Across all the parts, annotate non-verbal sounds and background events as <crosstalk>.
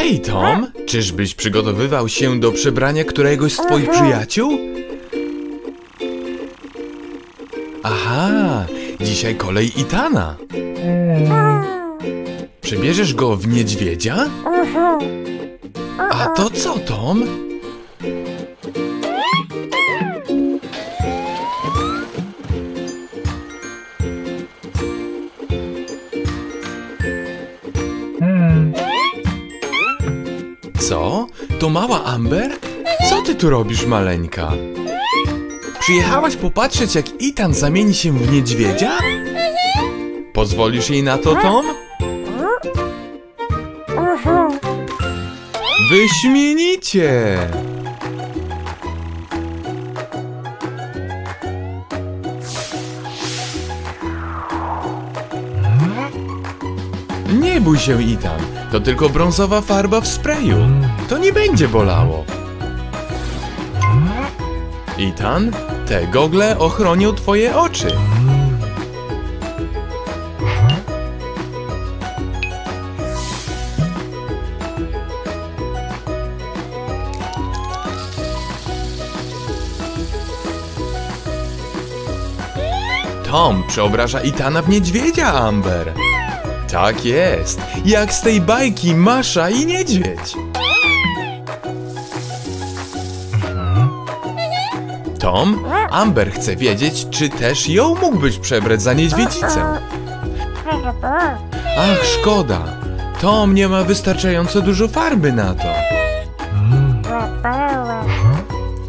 Hej Tom, czyżbyś przygotowywał się do przebrania któregoś z twoich przyjaciół? Aha, dzisiaj kolej Itana. Przebierzesz go w niedźwiedzia? A to co, Tom? To mała Amber? Co ty tu robisz, maleńka? Przyjechałaś popatrzeć, jak Ethan zamieni się w niedźwiedzia? Pozwolisz jej na to, Tom? Wyśmienicie! Nie bój się, Ethan. To tylko brązowa farba w sprayu. To nie będzie bolało. Ethan, te gogle ochronią twoje oczy. Tom przeobraża Itana w niedźwiedzia, Amber. Tak jest, jak z tej bajki Masza i Niedźwiedź. Tom, Amber chce wiedzieć, czy też ją mógłbyś przebrać za niedźwiedzicę. Ach, szkoda. Tom nie ma wystarczająco dużo farby na to.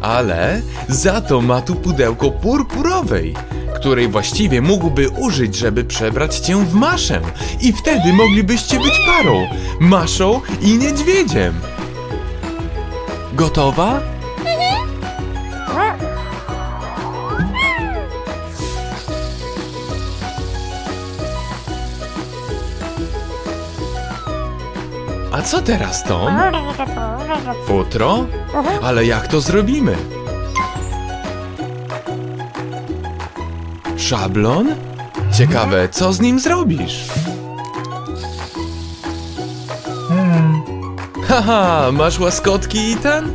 Ale za to ma tu pudełko purpurowej, której właściwie mógłby użyć, żeby przebrać cię w maszę. I wtedy moglibyście być parą. Maszą i niedźwiedziem. Gotowa? A co teraz, Tom? Futro? Ale jak to zrobimy? Szablon? Ciekawe, co z nim zrobisz? Haha, masz łaskotki, Ethan?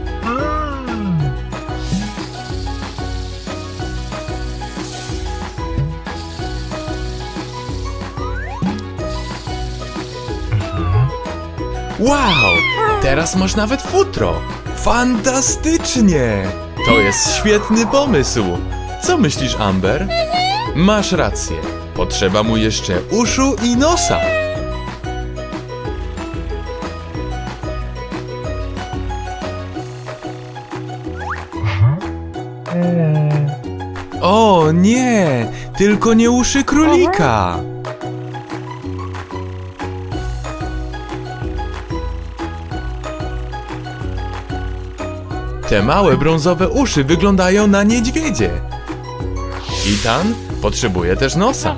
Wow! Teraz masz nawet futro! Fantastycznie! To jest świetny pomysł! Co myślisz, Amber? Masz rację. Potrzeba mu jeszcze uszu i nosa. O nie! Tylko nie uszy królika! Te małe brązowe uszy wyglądają na niedźwiedzie. Ethan potrzebuje też nosa.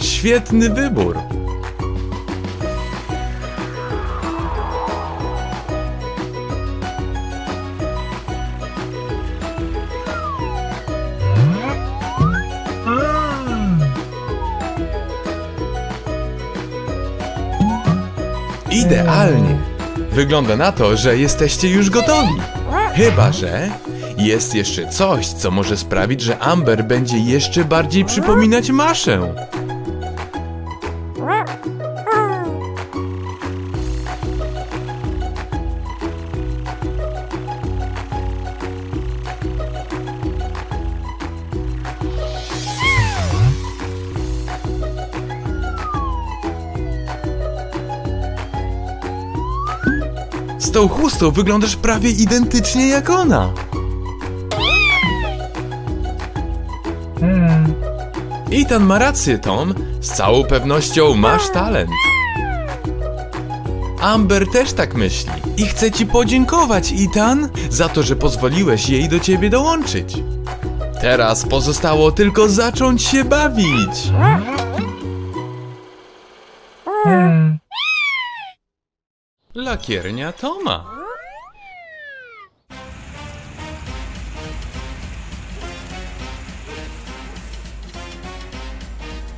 Świetny wybór. Idealnie. Wygląda na to, że jesteście już gotowi. Chyba, że jest jeszcze coś, co może sprawić, że Amber będzie jeszcze bardziej przypominać Maszę. Z tą chustą wyglądasz prawie identycznie jak ona. Ethan ma rację, Tom. Z całą pewnością masz talent. Amber też tak myśli i chce ci podziękować, Ethan, za to, że pozwoliłeś jej do ciebie dołączyć. Teraz pozostało tylko zacząć się bawić. Lakiernia Toma.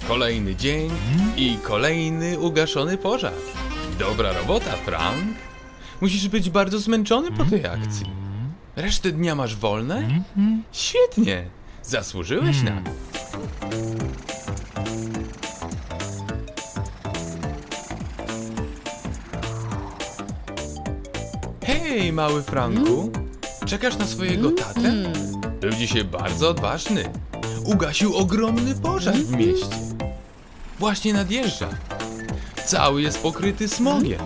Kolejny dzień i kolejny ugaszony pożar. Dobra robota, Frank. Musisz być bardzo zmęczony po tej akcji. Resztę dnia masz wolne? Świetnie. Zasłużyłeś na to. Hej, mały Franku. Czekasz na swojego tatę? Był dzisiaj bardzo odważny. Ugasił ogromny pożar w mieście. Właśnie nadjeżdża. Cały jest pokryty smogiem.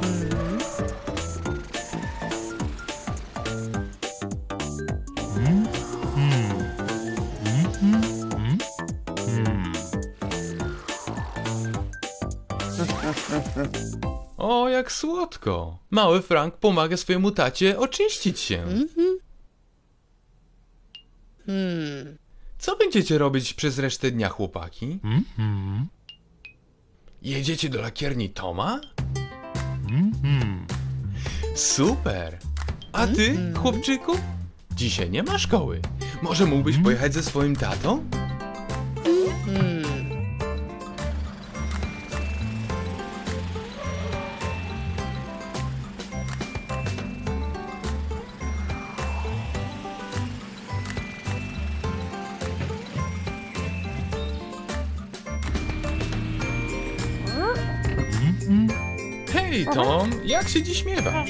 O, jak słodko. Mały Frank pomaga swojemu tacie oczyścić się. Co będziecie robić przez resztę dnia, chłopaki? Jedziecie do lakierni Toma? Super! A ty, chłopczyku? Dzisiaj nie ma szkoły. Może mógłbyś pojechać ze swoim tatą? Tom, jak się dziś miewa?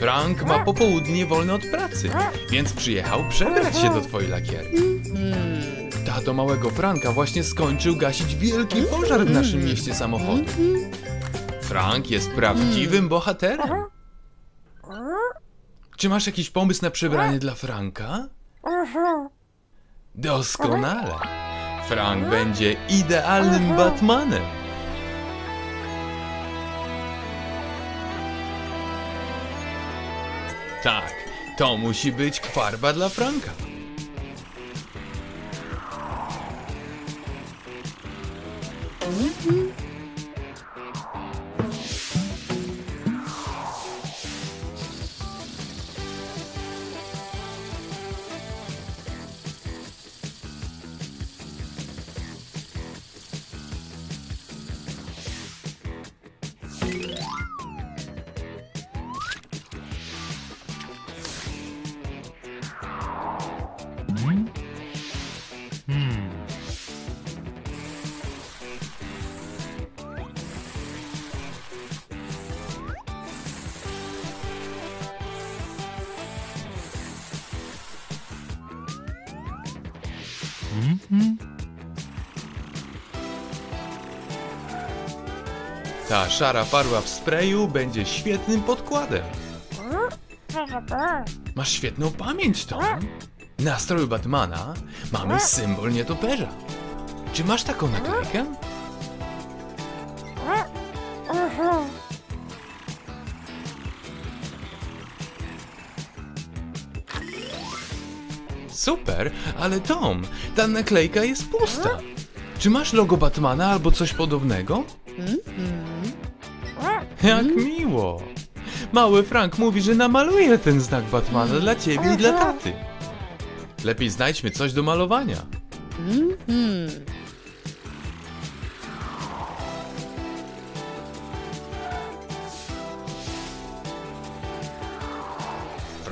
Frank ma popołudnie wolne od pracy, więc przyjechał przebrać się do twojej lakierni. Tato małego Franka właśnie skończył gasić wielki pożar w naszym mieście samochodu. Frank jest prawdziwym bohaterem. Czy masz jakiś pomysł na przebranie dla Franka? Doskonale. Frank będzie idealnym Batmanem. Tak, to musi być farba dla Franka. Ta szara farba w sprayu będzie świetnym podkładem. Masz świetną pamięć, Tom. Na stroju Batmana mamy symbol nietoperza. Czy masz taką naklejkę? Super, ale Tom, ta naklejka jest pusta. Czy masz logo Batmana albo coś podobnego? Jak miło. Mały Frank mówi, że namaluje ten znak Batmana dla ciebie i dla taty. Lepiej znajdźmy coś do malowania.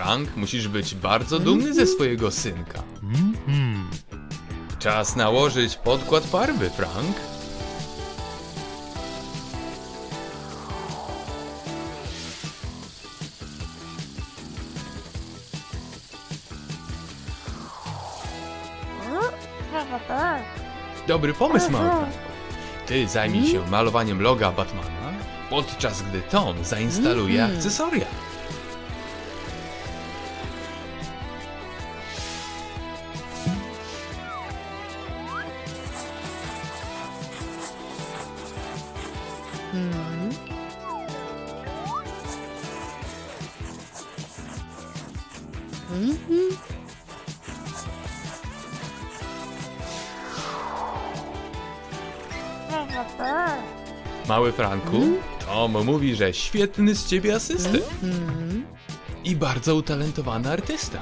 Frank, musisz być bardzo dumny ze swojego synka. Czas nałożyć podkład farby, Frank. Dobry pomysł, Frank. Ty zajmij się malowaniem loga Batmana, podczas gdy Tom zainstaluje akcesoria. Mały Franku, Tom mówi, że świetny z ciebie asystent. I bardzo utalentowany artysta.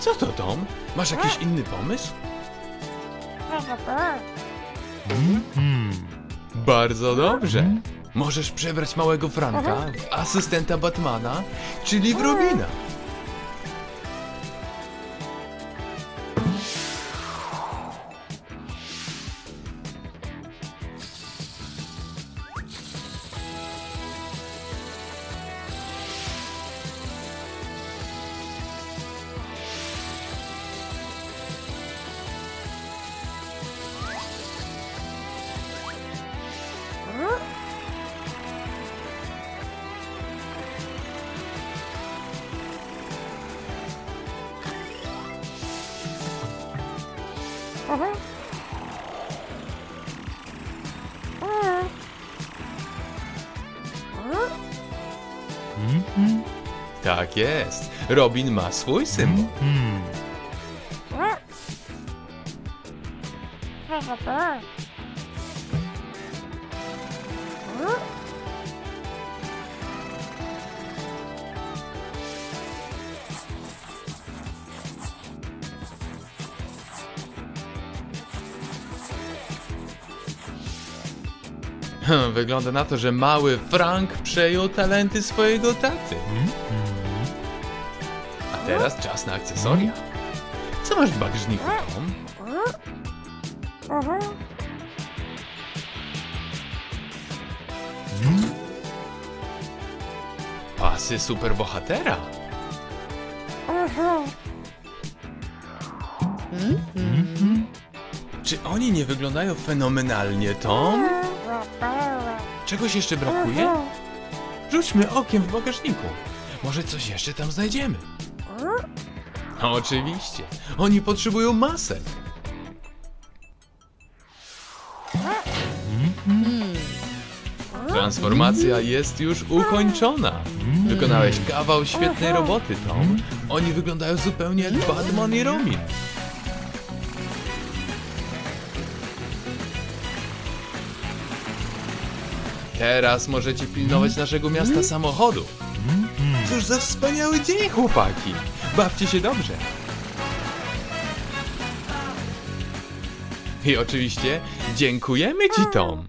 Co to, Tom? Masz jakiś inny pomysł? Bardzo dobrze. Możesz przebrać małego Franka w asystenta Batmana, czyli w Robina. Tak jest. Robin ma swój symbol. Hm, <laughs> Wygląda na to, że mały Frank przejął talenty swojego taty. A teraz czas na akcesoria. Co masz w bagażniku, Tom? Pasy superbohatera. Czy oni nie wyglądają fenomenalnie, Tom? Czegoś jeszcze brakuje? Rzućmy okiem w bagażniku. Może coś jeszcze tam znajdziemy. Oczywiście. Oni potrzebują masek. Transformacja jest już ukończona. Wykonałeś kawał świetnej roboty, Tom. Oni wyglądają zupełnie jak Batman i Robin. Teraz możecie pilnować naszego miasta samochodu. Cóż za wspaniały dzień, chłopaki! Bawcie się dobrze. I oczywiście dziękujemy Ci, Tom.